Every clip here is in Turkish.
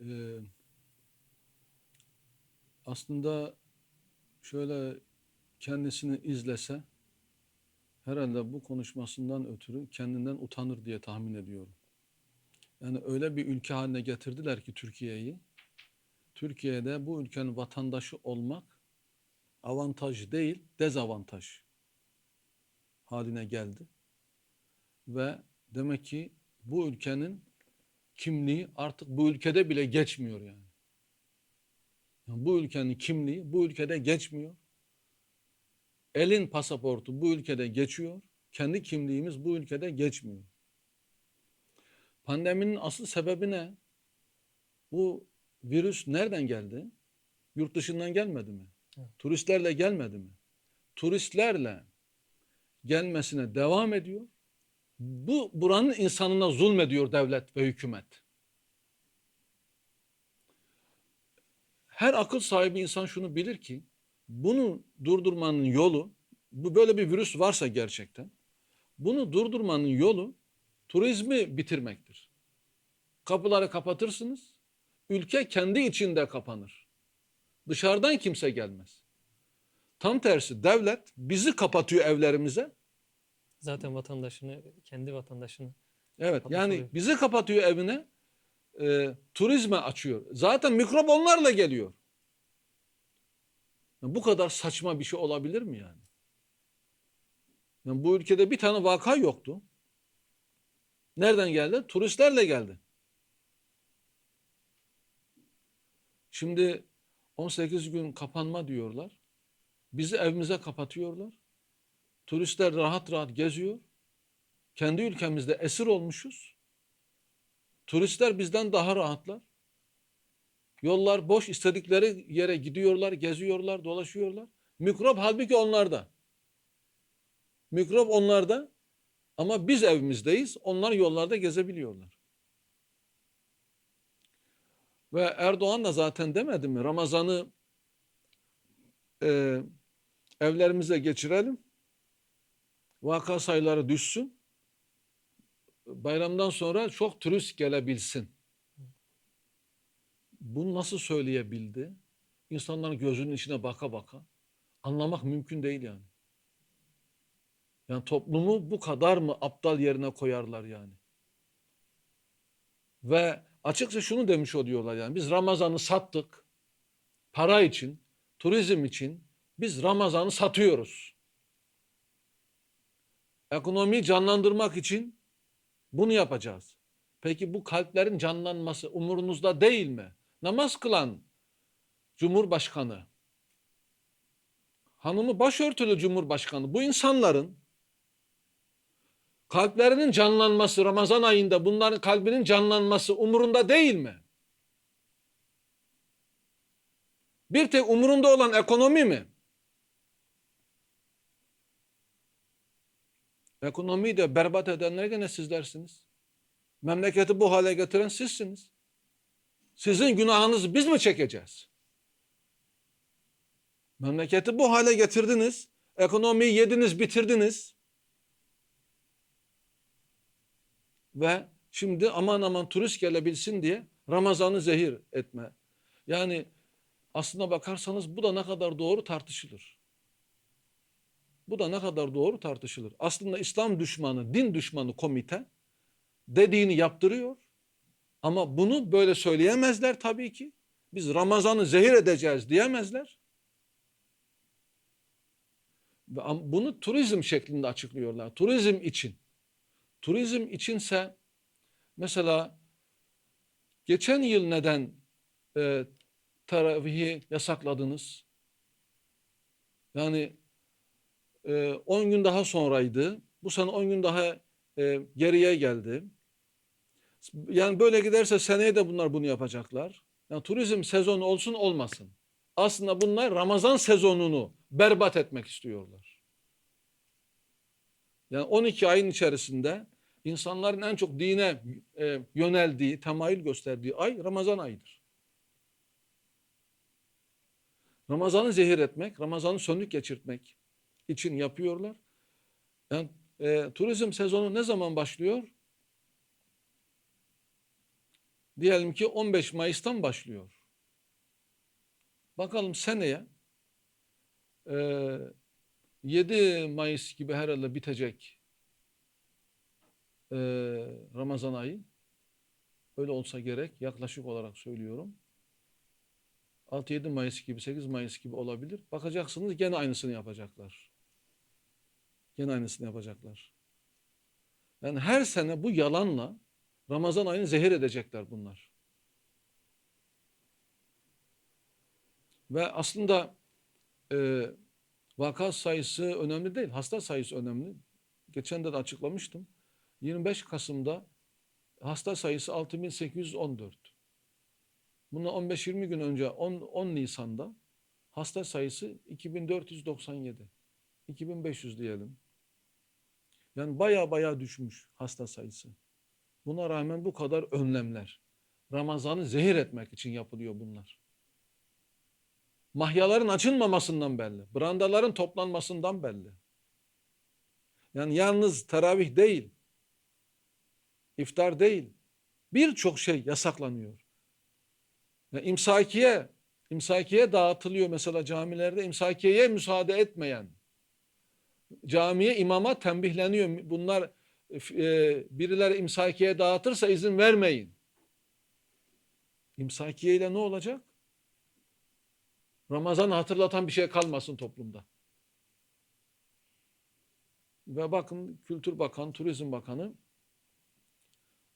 e, aslında şöyle kendisini izlese herhalde bu konuşmasından ötürü kendinden utanır diye tahmin ediyorum. Yani öyle bir ülke haline getirdiler ki Türkiye'yi. Türkiye'de bu ülkenin vatandaşı olmak avantaj değil, dezavantaj haline geldi. Ve demek ki bu ülkenin kimliği artık bu ülkede bile geçmiyor yani. Yani bu ülkenin kimliği bu ülkede geçmiyor. Elin pasaportu bu ülkede geçiyor. Kendi kimliğimiz bu ülkede geçmiyor. Pandeminin asıl sebebi ne? Bu virüs nereden geldi? Yurt dışından gelmedi mi? Evet. Turistlerle gelmedi mi? Turistlerle gelmesine devam ediyor. Bu buranın insanına zulmediyor devlet ve hükümet. Her akıl sahibi insan şunu bilir ki bunu durdurmanın yolu bu böyle bir virüs varsa gerçekten bunu durdurmanın yolu turizmi bitirmektir. Kapıları kapatırsınız. Ülke kendi içinde kapanır. Dışarıdan kimse gelmez. Tam tersi devlet bizi kapatıyor evlerimize. Zaten vatandaşını, kendi vatandaşını Evet yani bizi kapatıyor evine. e, turizme açıyor. Zaten mikrop onlarla geliyor. Ya bu kadar saçma bir şey olabilir mi yani? yani? Bu ülkede bir tane vaka yoktu. Nereden geldi? Turistlerle geldi. Şimdi 18 gün kapanma diyorlar. Bizi evimize kapatıyorlar. Turistler rahat rahat geziyor. Kendi ülkemizde esir olmuşuz. Turistler bizden daha rahatlar. Yollar boş, istedikleri yere gidiyorlar, geziyorlar, dolaşıyorlar. Mikrop halbuki onlarda. Mikrop onlarda ama biz evimizdeyiz, onlar yollarda gezebiliyorlar. Ve Erdoğan da zaten demedi mi? Ramazan'ı e, evlerimize geçirelim. Vaka sayıları düşsün bayramdan sonra çok turist gelebilsin. Bunu nasıl söyleyebildi? İnsanların gözünün içine baka baka. Anlamak mümkün değil yani. Yani toplumu bu kadar mı aptal yerine koyarlar yani? Ve açıkça şunu demiş oluyorlar yani biz Ramazan'ı sattık. Para için, turizm için biz Ramazan'ı satıyoruz. Ekonomiyi canlandırmak için bunu yapacağız. Peki bu kalplerin canlanması umurunuzda değil mi? Namaz kılan Cumhurbaşkanı, hanımı başörtülü Cumhurbaşkanı bu insanların kalplerinin canlanması Ramazan ayında bunların kalbinin canlanması umurunda değil mi? Bir tek umurunda olan ekonomi mi? Ekonomiyi de berbat edenler gene sizlersiniz. Memleketi bu hale getiren sizsiniz. Sizin günahınızı biz mi çekeceğiz? Memleketi bu hale getirdiniz. Ekonomiyi yediniz, bitirdiniz. Ve şimdi aman aman turist gelebilsin diye Ramazan'ı zehir etme. Yani aslına bakarsanız bu da ne kadar doğru tartışılır. Bu da ne kadar doğru tartışılır. Aslında İslam düşmanı, din düşmanı komite dediğini yaptırıyor. Ama bunu böyle söyleyemezler tabii ki. Biz Ramazan'ı zehir edeceğiz diyemezler. Bunu turizm şeklinde açıklıyorlar. Turizm için. Turizm içinse mesela geçen yıl neden e, taravihi yasakladınız? Yani 10 gün daha sonraydı. Bu sene 10 gün daha geriye geldi. Yani böyle giderse seneye de bunlar bunu yapacaklar. Yani turizm sezonu olsun olmasın. Aslında bunlar Ramazan sezonunu berbat etmek istiyorlar. Yani 12 ayın içerisinde insanların en çok dine e, yöneldiği, temayül gösterdiği ay Ramazan ayıdır. Ramazan'ı zehir etmek, Ramazan'ı sönük geçirtmek için yapıyorlar. Yani e, turizm sezonu ne zaman başlıyor? Diyelim ki 15 Mayıs'tan başlıyor. Bakalım seneye e, 7 Mayıs gibi herhalde bitecek e, Ramazan ayı. Öyle olsa gerek. Yaklaşık olarak söylüyorum. 6-7 Mayıs gibi, 8 Mayıs gibi olabilir. Bakacaksınız gene aynısını yapacaklar. Gene aynısını yapacaklar. Yani her sene bu yalanla Ramazan ayını zehir edecekler bunlar. Ve aslında e, vaka sayısı önemli değil, hasta sayısı önemli. Geçen de, de açıklamıştım. 25 Kasım'da hasta sayısı 6814. Bundan 15-20 gün önce 10, 10 Nisan'da hasta sayısı 2497. 2500 diyelim. Yani baya baya düşmüş hasta sayısı. Buna rağmen bu kadar önlemler. Ramazan'ı zehir etmek için yapılıyor bunlar. Mahyaların açılmamasından belli. Brandaların toplanmasından belli. Yani yalnız teravih değil, iftar değil, birçok şey yasaklanıyor. Yani imsakiye, imsakiye dağıtılıyor mesela camilerde imsakiyeye müsaade etmeyen, camiye imama tembihleniyor. Bunlar e, birileri imsakiye dağıtırsa izin vermeyin. İmsakiye ile ne olacak? Ramazan hatırlatan bir şey kalmasın toplumda. Ve bakın Kültür Bakanı, Turizm Bakanı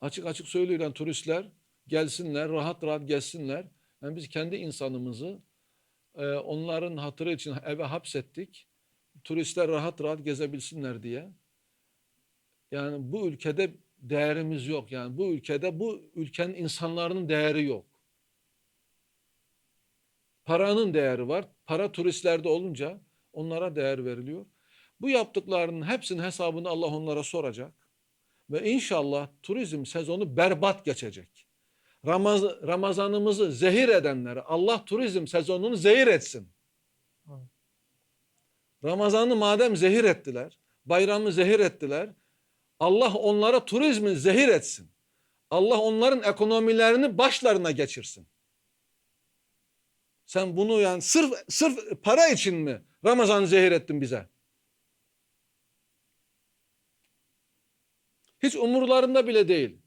açık açık söylüyor yani turistler gelsinler, rahat rahat gelsinler. Yani biz kendi insanımızı e, onların hatırı için eve hapsettik. Turistler rahat rahat gezebilsinler diye. Yani bu ülkede değerimiz yok. Yani bu ülkede bu ülkenin insanların değeri yok. Paranın değeri var. Para turistlerde olunca onlara değer veriliyor. Bu yaptıklarının hepsinin hesabını Allah onlara soracak. Ve inşallah turizm sezonu berbat geçecek. Ramaz Ramazanımızı zehir edenlere Allah turizm sezonunu zehir etsin. Ramazan'ı madem zehir ettiler, bayramı zehir ettiler, Allah onlara turizmi zehir etsin. Allah onların ekonomilerini başlarına geçirsin. Sen bunu yani sırf sırf para için mi Ramazan zehir ettin bize? Hiç umurlarında bile değil.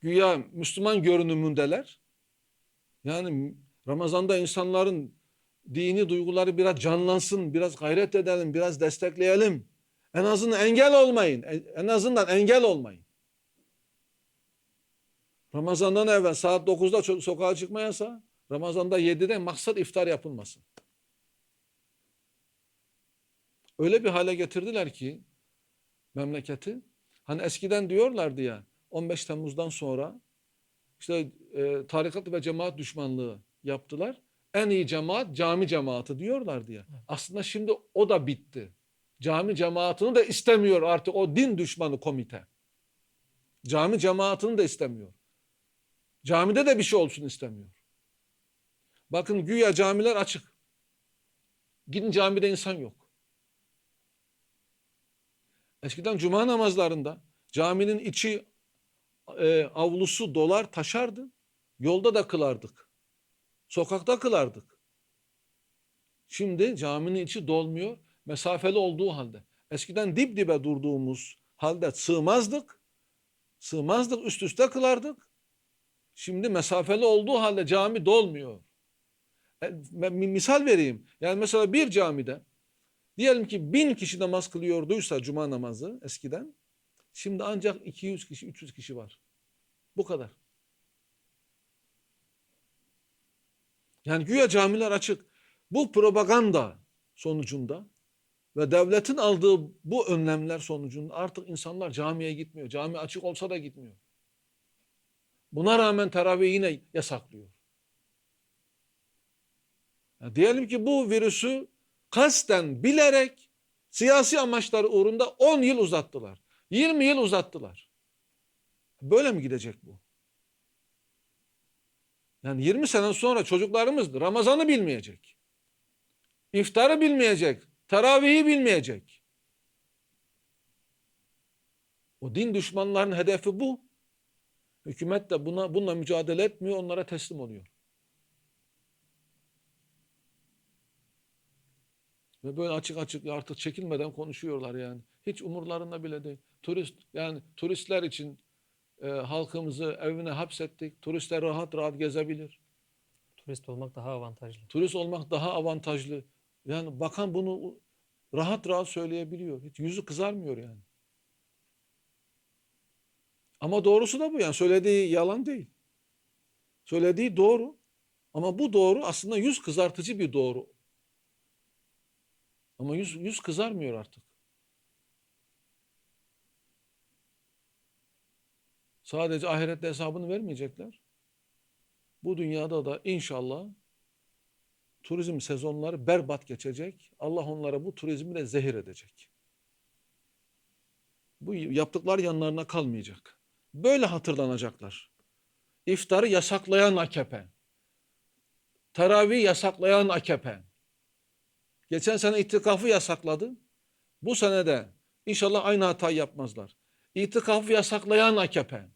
Güya Müslüman görünümündeler. Yani Ramazan'da insanların dini duyguları biraz canlansın, biraz gayret edelim, biraz destekleyelim. En azından engel olmayın. En azından engel olmayın. Ramazan'dan evvel saat 9'da ço- sokağa çıkma yasağı. Ramazan'da 7'de maksat iftar yapılmasın. Öyle bir hale getirdiler ki memleketi. Hani eskiden diyorlardı ya 15 Temmuz'dan sonra işte e, tarikat ve cemaat düşmanlığı yaptılar. En iyi cemaat cami cemaati diyorlardı ya. Aslında şimdi o da bitti. Cami cemaatini de istemiyor artık o din düşmanı komite. Cami cemaatini de istemiyor. Camide de bir şey olsun istemiyor. Bakın güya camiler açık. Gidin camide insan yok. Eskiden cuma namazlarında caminin içi e, avlusu dolar taşardı. Yolda da kılardık. Sokakta kılardık. Şimdi caminin içi dolmuyor. Mesafeli olduğu halde. Eskiden dip dibe durduğumuz halde sığmazdık. Sığmazdık üst üste kılardık. Şimdi mesafeli olduğu halde cami dolmuyor. E, misal vereyim. Yani mesela bir camide diyelim ki bin kişi namaz kılıyorduysa cuma namazı eskiden şimdi ancak 200 kişi 300 kişi var. Bu kadar. Yani güya camiler açık. Bu propaganda sonucunda ve devletin aldığı bu önlemler sonucunda artık insanlar camiye gitmiyor. Cami açık olsa da gitmiyor. Buna rağmen teravih yine yasaklıyor. Ya diyelim ki bu virüsü kasten bilerek siyasi amaçları uğrunda 10 yıl uzattılar. 20 yıl uzattılar. Böyle mi gidecek bu? Yani 20 sene sonra çocuklarımız Ramazan'ı bilmeyecek. İftarı bilmeyecek. Teravihi bilmeyecek. O din düşmanlarının hedefi bu. Hükümet de buna bununla mücadele etmiyor, onlara teslim oluyor. Ve böyle açık açık artık çekinmeden konuşuyorlar yani. Hiç umurlarında bile değil. Turist yani turistler için e, halkımızı evine hapsettik. Turistler rahat rahat gezebilir. Turist olmak daha avantajlı. Turist olmak daha avantajlı. Yani bakan bunu rahat rahat söyleyebiliyor. Hiç yüzü kızarmıyor yani. Ama doğrusu da bu yani. Söylediği yalan değil. Söylediği doğru. Ama bu doğru aslında yüz kızartıcı bir doğru. Ama yüz, yüz kızarmıyor artık. Sadece ahirette hesabını vermeyecekler. Bu dünyada da inşallah turizm sezonları berbat geçecek. Allah onlara bu turizmi de zehir edecek. Bu yaptıkları yanlarına kalmayacak. Böyle hatırlanacaklar. İftarı yasaklayan AKP. Teravih yasaklayan AKP. Geçen sene itikafı yasakladı. Bu sene de inşallah aynı hatayı yapmazlar. İtikafı yasaklayan AKP.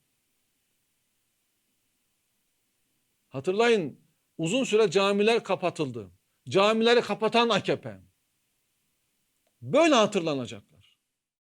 Hatırlayın uzun süre camiler kapatıldı. Camileri kapatan AKP. Böyle hatırlanacak.